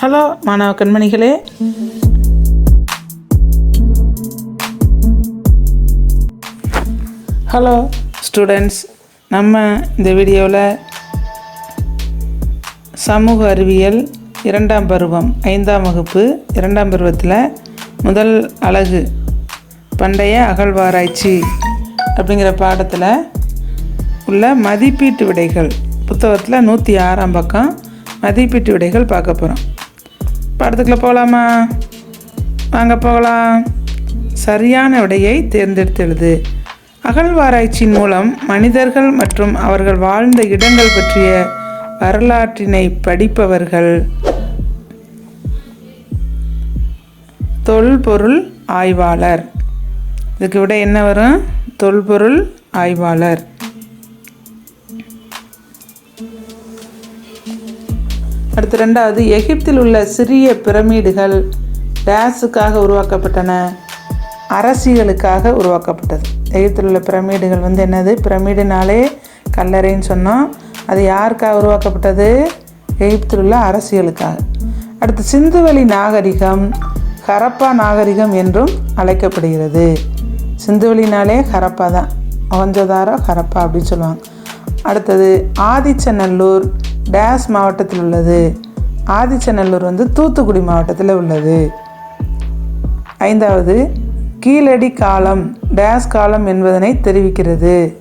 Hello மாணவ கண்மணிகளே. Hello students. நம்ம இந்த வீடியோவில் சமூக அறிவியல் இரண்டாம் பருவம் ஐந்தாம் வகுப்பு இரண்டாம் பருவத்தில் முதல் அழகு பண்டைய அகழ்வாராய்ச்சி அப்படிங்கிற பாடத்தில் உள்ள மதிப்பீட்டு விடைகள் புத்தகத்தில் நூற்றி ஆறாம் பக்கம் மதிப்பீட்டு விடைகள் பார்க்க போகிறோம் பாடத்துக்குள்ளே போகலாமா? வாங்க போகலாம். சரியான விடையை தேர்ந்தெடுத்து எழுது அகழ்வாராய்ச்சியின் மூலம் மனிதர்கள் மற்றும் அவர்கள் வாழ்ந்த இடங்கள் பற்றிய வரலாற்றினை படிப்பவர்கள். தொல்பொருள் ஆய்வாளர். இதுக்கு விட என்ன வரும்? தொல்பொருள் ஆய்வாளர். அடுத்து ரெண்டாவது எகிப்தில் உள்ள சிறிய பிரமிடுகள் டேஸுக்காக உருவாக்கப்பட்டன. அரசியலுக்காக உருவாக்கப்பட்டது. எகிப்தில் உள்ள பிரமிடுகள் வந்து என்னது? பிரமிடுனாலே கல்லறைன்னு சொன்னோம். அது யாருக்காக உருவாக்கப்பட்டது? எகிப்தில் உள்ள அரசியலுக்காக. அடுத்து சிந்துவெளி நாகரிகம் ஹரப்பா நாகரிகம் என்றும் அழைக்கப்படுகிறது. சிந்துவெளினாலே ஹரப்பா தான். மொகஞ்சதாரோ ஹரப்பா அப்படின்னு சொல்லுவாங்க. அடுத்தது ஆதிச்சநல்லூர் டேஸ் மாவட்டத்தில் உள்ளது. ஆதிச்சநல்லூர் வந்து தூத்துக்குடி மாவட்டத்தில் உள்ளது. ஐந்தாவது கீழடி காலம் டேஸ் காலம் என்பதனை தெரிவிக்கிறது.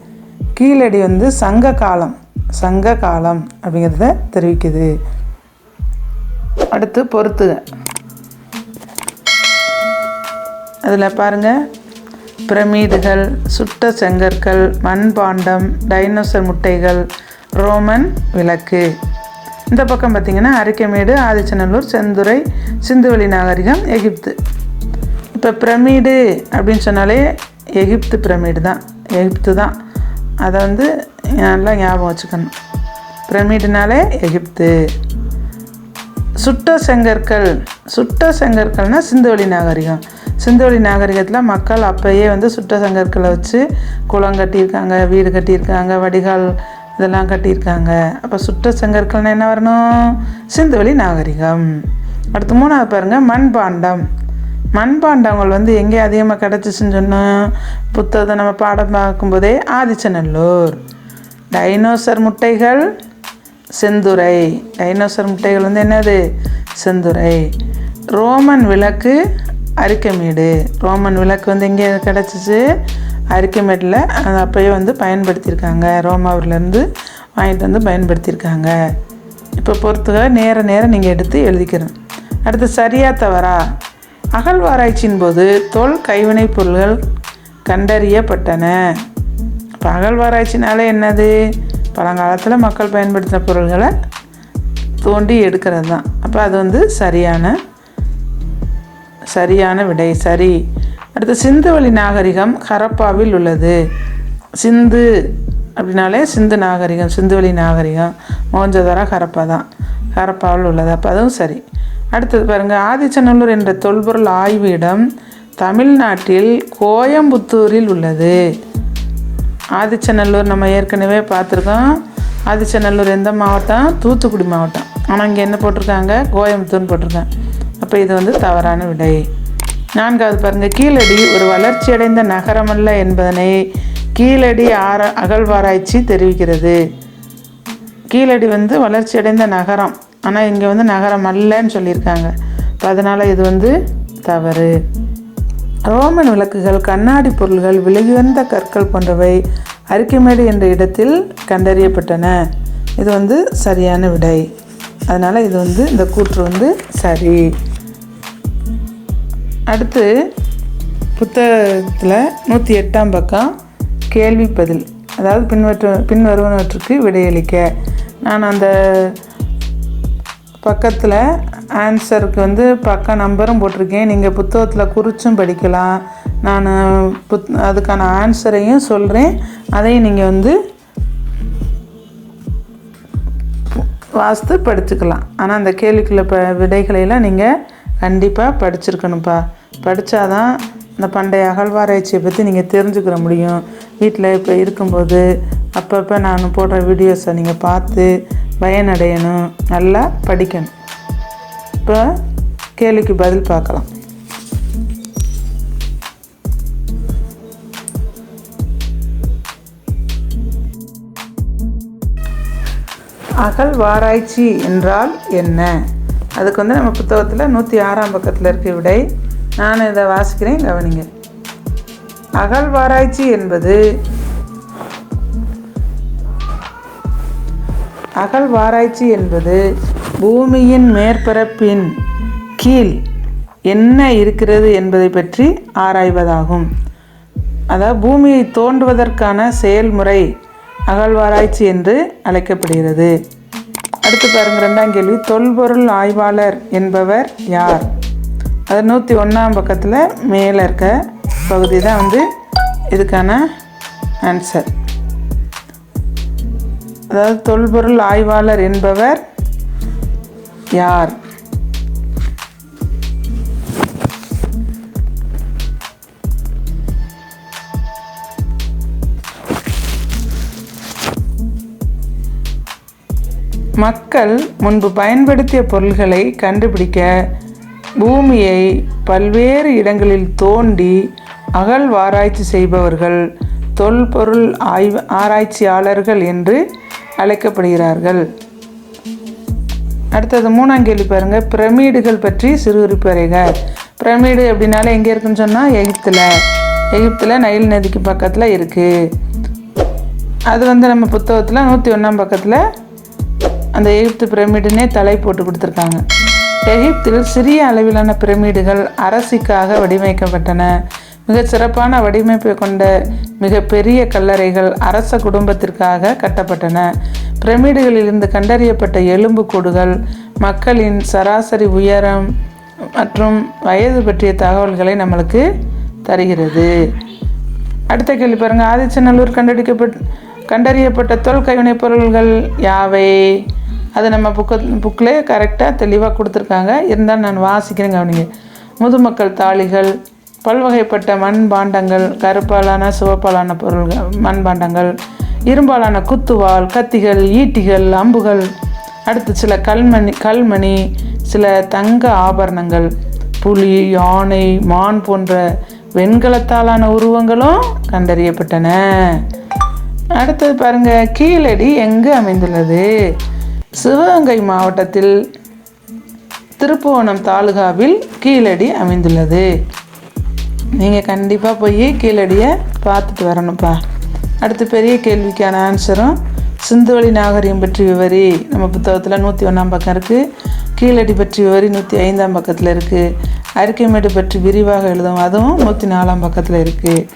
கீழடி வந்து சங்க காலம் சங்க காலம் அப்படிங்கிறத தெரிவிக்குது. அடுத்து பொறுத்துக. அதில் பாருங்கள் பிரமிடுகள் சுட்ட செங்கற்கள் மண்பாண்டம் டைனோசர் முட்டைகள் ரோமன் விளக்கு. இந்த பக்கம் பார்த்திங்கன்னா அரிக்கமேடு ஆதிச்சநல்லூர் செந்துறை சிந்துவெளி நாகரிகம் எகிப்து. இப்போ பிரமிடு அப்படின்னு சொன்னாலே எகிப்து பிரமிடு தான். எகிப்து தான். அதை வந்து நல்லா ஞாபகம் வச்சுக்கணும். பிரமிடுனாலே எகிப்து. சுட்ட செங்கற்கள் சுட்ட செங்கற்கள்னால் சிந்துவெளி நாகரிகம். சிந்துவெளி நாகரிகத்தில் மக்கள் அப்போயே வந்து சுட்ட செங்கற்களை வச்சு குளம் கட்டியிருக்காங்க வீடு கட்டியிருக்காங்க வடிகால் இதெல்லாம் கட்டியிருக்காங்க. அப்போ சுற்ற செங்கற்கள்னா என்ன வரணும்? சிந்துவெளி நாகரிகம். அடுத்து மூணாவது பாருங்கள் மண்பாண்டம். மண்பாண்டங்கள் வந்து எங்கே அதிகமாக கிடச்சிச்சின்னு சொன்னால் புத்தகத்தை நம்ம பாடம் பார்க்கும்போதே ஆதிச்சநல்லூர். டைனோசர் முட்டைகள் செந்துறை. டைனோசர் முட்டைகள் வந்து என்னது? செந்துறை. ரோமன் விளக்கு அரிக்கமேடு. ரோமன் விளக்கு வந்து எங்கே கிடச்சிச்சு? அரிக்கமேட்டில் அது அப்போயே வந்து பயன்படுத்தியிருக்காங்க ரோமாவூர்லேருந்து வாங்கிட்டு வந்து பயன்படுத்தியிருக்காங்க இப்போ பொறுத்துக நேர நேரம் நீங்கள் எடுத்து எழுதிக்கிறோம் அடுத்து சரியா தவறா? அகழ்வாராய்ச்சியின் போது தோல் கைவினைப் பொருள்கள் கண்டறியப்பட்டன. இப்போ அகழ்வாராய்ச்சினாலே என்னது? பழங்காலத்தில் மக்கள் பயன்படுத்தின பொருள்களை தோண்டி எடுக்கிறது தான் அப்போ அது வந்து சரியான சரியான விடை சரி. அடுத்து சிந்து வழி நாகரிகம் ஹரப்பாவில் உள்ளது. சிந்து அப்படின்னாலே சிந்து நாகரிகம் சிந்துவெளி நாகரிகம் மோஞ்சதாரா ஹரப்பா தான் ஹரப்பாவில் உள்ளது. அப்போ அதுவும் சரி. அடுத்தது பாருங்கள் ஆதிச்சநல்லூர் என்ற தொல்பொருள் ஆய்வு இடம் தமிழ்நாட்டில் கோயம்புத்தூரில் உள்ளது. ஆதிச்சநல்லூர் நம்ம ஏற்கனவே பார்த்துருக்கோம். ஆதிச்சநல்லூர் எந்த மாவட்டம்? தூத்துக்குடி மாவட்டம். ஆனால் இங்கே என்ன போட்டிருக்காங்க? கோயம்புத்தூர்னு போட்டிருக்காங்க. அப்போ இது வந்து தவறான விடை. நான்காவது பாருங்கள் கீழடி ஒரு வளர்ச்சியடைந்த நகரமல்ல என்பதனை கீழடி ஆர அகழ்வாராய்ச்சி தெரிவிக்கிறது. கீழடி வந்து வளர்ச்சியடைந்த நகரம். ஆனால் இங்கே வந்து நகரம் அல்லன்னு சொல்லியிருக்காங்க. இப்போ அதனால் இது வந்து தவறு. ரோமன் விளக்குகள் கண்ணாடி பொருள்கள் விலையுயர்ந்த கற்கள் போன்றவை அரிக்கமேடு என்ற இடத்தில் கண்டறியப்பட்டன. இது வந்து சரியான விடை. அதனால் இது வந்து இந்த கூற்று வந்து சரி. அடுத்து புத்தகத்தில் நூற்றி எட்டாம் பக்கம் கேள்வி பதில். அதாவது பின்வற்ற பின்வருவனவற்றுக்கு விடையளிக்க. நான் அந்த பக்கத்தில் ஆன்சருக்கு வந்து பக்க நம்பரும் போட்டிருக்கேன். நீங்கள் புத்தகத்தில் குறிச்சும் படிக்கலாம். நான் புத் அதுக்கான ஆன்சரையும் சொல்கிறேன் அதையும் நீங்கள் வந்து வாஸ்து படிச்சுக்கலாம். ஆனால் அந்த கேள்விக்குள்ள ப விடைகளையெல்லாம் நீங்கள் கண்டிப்பாக படிச்சிருக்கணும்ப்பா. படித்தாதான் இந்த பண்டைய அகழ்வாராய்ச்சியை பற்றி நீங்கள் தெரிஞ்சுக்கிற முடியும். வீட்டில் இப்போ இருக்கும்போது அப்பப்போ நான் போடுற வீடியோஸை நீங்கள் பார்த்து பயனடையணும். நல்லா படிக்கணும். இப்போ கேள்விக்கு பதில் பார்க்கலாம். அகழ்வாராய்ச்சி என்றால் என்ன? அதுக்கு வந்து நம்ம புத்தகத்தில் நூற்றி ஆறாம் பக்கத்தில் இருக்க விடை. நான் இதை வாசிக்கிறேன் கவனிங்க அகழ்வாராய்ச்சி என்பது அகழ்வாராய்ச்சி என்பது பூமியின் மேற்பரப்பின் கீழ் என்ன இருக்கிறது என்பதை பற்றி ஆராய்வதாகும். அதாவது பூமியை தோண்டுவதற்கான செயல்முறை அகழ்வாராய்ச்சி என்று அழைக்கப்படுகிறது. அடுத்து பாருங்க ரெண்டாம் கேள்வி. தொல்பொருள் ஆய்வாளர் என்பவர் யார்? அது நூற்றி ஒன்றாம் பக்கத்தில் மேலே இருக்க பகுதி தான் வந்து இதுக்கான ஆன்சர் அதாவது தொல்பொருள் ஆய்வாளர் என்பவர் யார்? மக்கள் முன்பு பயன்படுத்திய பொருள்களை கண்டுபிடிக்க பூமியை பல்வேறு இடங்களில் தோண்டி அகழ்வாராய்ச்சி செய்பவர்கள் தொல்பொருள் ஆய்வு ஆராய்ச்சியாளர்கள் என்று அழைக்கப்படுகிறார்கள். அடுத்தது மூணாம் கேள்வி பாருங்கள் பிரமிடுகள் பற்றி சிறு பிரமிடு அப்படின்னாலே எங்கே இருக்குன்னு சொன்னால் எகிப்தில். எகிப்தில் நைல் நதிக்கு பக்கத்தில் இருக்குது அது வந்து நம்ம புத்தகத்தில் நூற்றி ஒன்றாம் பக்கத்தில் அந்த எகிப்து பிரமிடுனே தலை போட்டு கொடுத்துருக்காங்க. எகிப்தில் சிறிய அளவிலான பிரமிடுகள் அரசிக்காக வடிவமைக்கப்பட்டன. மிக சிறப்பான வடிவமைப்பை கொண்ட மிகப்பெரிய கல்லறைகள் அரச குடும்பத்திற்காக கட்டப்பட்டன. பிரமிடுகளிலிருந்து கண்டறியப்பட்ட எலும்புக்கூடுகள் மக்களின் சராசரி உயரம் மற்றும் வயது பற்றிய தகவல்களை நம்மளுக்கு தருகிறது. அடுத்த கேள்வி பாருங்கள் ஆதிச்சநல்லூர் கண்டெடுக்கப்பட் கண்டறியப்பட்ட தொல் கைவினைப் பொருள்கள் யாவை? அது நம்ம புக்க புக்கில் கரெக்டாக தெளிவாக கொடுத்துருக்காங்க. இருந்தால் நான் வாசிக்கிறேன் கவனிங்க. முதுமக்கள் தாளிகள் பல்வகைப்பட்ட மண் பாண்டங்கள் கருப்பாலான சிவப்பாலான பொருள்கள் மண்பாண்டங்கள் இரும்பாலான குத்துவால் கத்திகள் ஈட்டிகள் அம்புகள் அடுத்து சில கல்மணி கல்மணி சில தங்க ஆபரணங்கள் புலி யானை மான் போன்ற வெண்கலத்தாலான உருவங்களும் கண்டறியப்பட்டன. அடுத்தது பாருங்க கீழடி எங்கு அமைந்துள்ளது? சிவகங்கை மாவட்டத்தில் திருப்புவனம் தாலுகாவில் கீழடி அமைந்துள்ளது. நீங்கள் கண்டிப்பாக போய் கீழடியை பார்த்துட்டு வரணும்ப்பா. அடுத்து பெரிய கேள்விக்கான ஆன்சரும் சிந்துவெளி நாகரிகம் பற்றி விவரி. நம்ம புத்தகத்தில் நூற்றி ஒன்றாம் பக்கம் இருக்குது கீழடி பற்றி விவரி நூற்றி ஐந்தாம் பக்கத்தில் இருக்குது அறிக்கைமேடு பற்றி விரிவாக எழுதும் அதுவும் நூற்றி நாலாம் பக்கத்தில் இருக்குது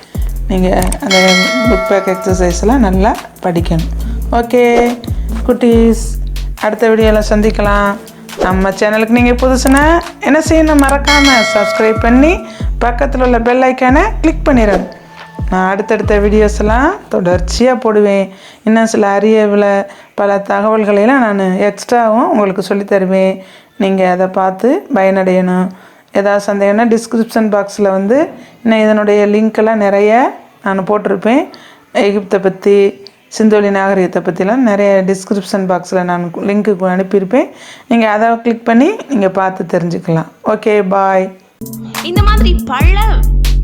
நீங்கள் அந்த புக் பேக் எக்ஸசைஸ்லாம் நல்லா படிக்கணும். ஓகே குட்டீஸ். அடுத்த வீடியோவில் சந்திக்கலாம். நம்ம சேனலுக்கு நீங்கள் புதுசுனா என்ன செய்யணும் மறக்காமல் சப்ஸ்கிரைப் பண்ணி பக்கத்தில் உள்ள பெல் ஐக்கானை கிளிக் பண்ணிடுங்க நான் அடுத்தடுத்த வீடியோஸ்லாம் தொடர்ச்சியாக போடுவேன். இன்னும் சில அரியவில் பல தகவல்களையெல்லாம் நான் எக்ஸ்ட்ராவும் உங்களுக்கு சொல்லித் தருவேன். நீங்கள் அதை பார்த்து பயனடையணும். ஏதாவது சந்தேகம்னா டிஸ்கிரிப்ஷன் பாக்ஸில் வந்து இன்னும் இதனுடைய லிங்க்கெல்லாம் நிறைய நான் போட்டிருப்பேன். எகிப்தை பற்றி சிந்தோலி நாகரிகத்தை பற்றிலாம் நிறைய டிஸ்கிரிப்ஷன் பாக்ஸில் நான் லிங்க்கு அனுப்பியிருப்பேன். நீங்கள் அதை கிளிக் பண்ணி நீங்கள் பார்த்து தெரிஞ்சுக்கலாம். ஓகே பாய் இந்த மாதிரி பல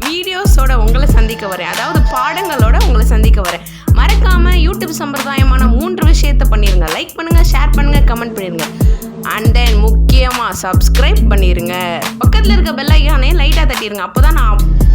வீடியோஸோட உங்களை சந்திக்க வரேன். அதாவது பாடங்களோட உங்களை சந்திக்க வரேன். மறக்காம யூடியூப் சம்பிரதாயமான மூன்று விஷயத்த பண்ணிருங்க. லைக் பண்ணுங்க ஷேர் பண்ணுங்க கமெண்ட் பண்ணிருங்க. அண்ட் தென் முக்கியமாக சப்ஸ்கிரைப் பண்ணிருங்க. பக்கத்தில் இருக்க பெல் லைட்டாக தட்டிடுங்க அப்போ தான் நான்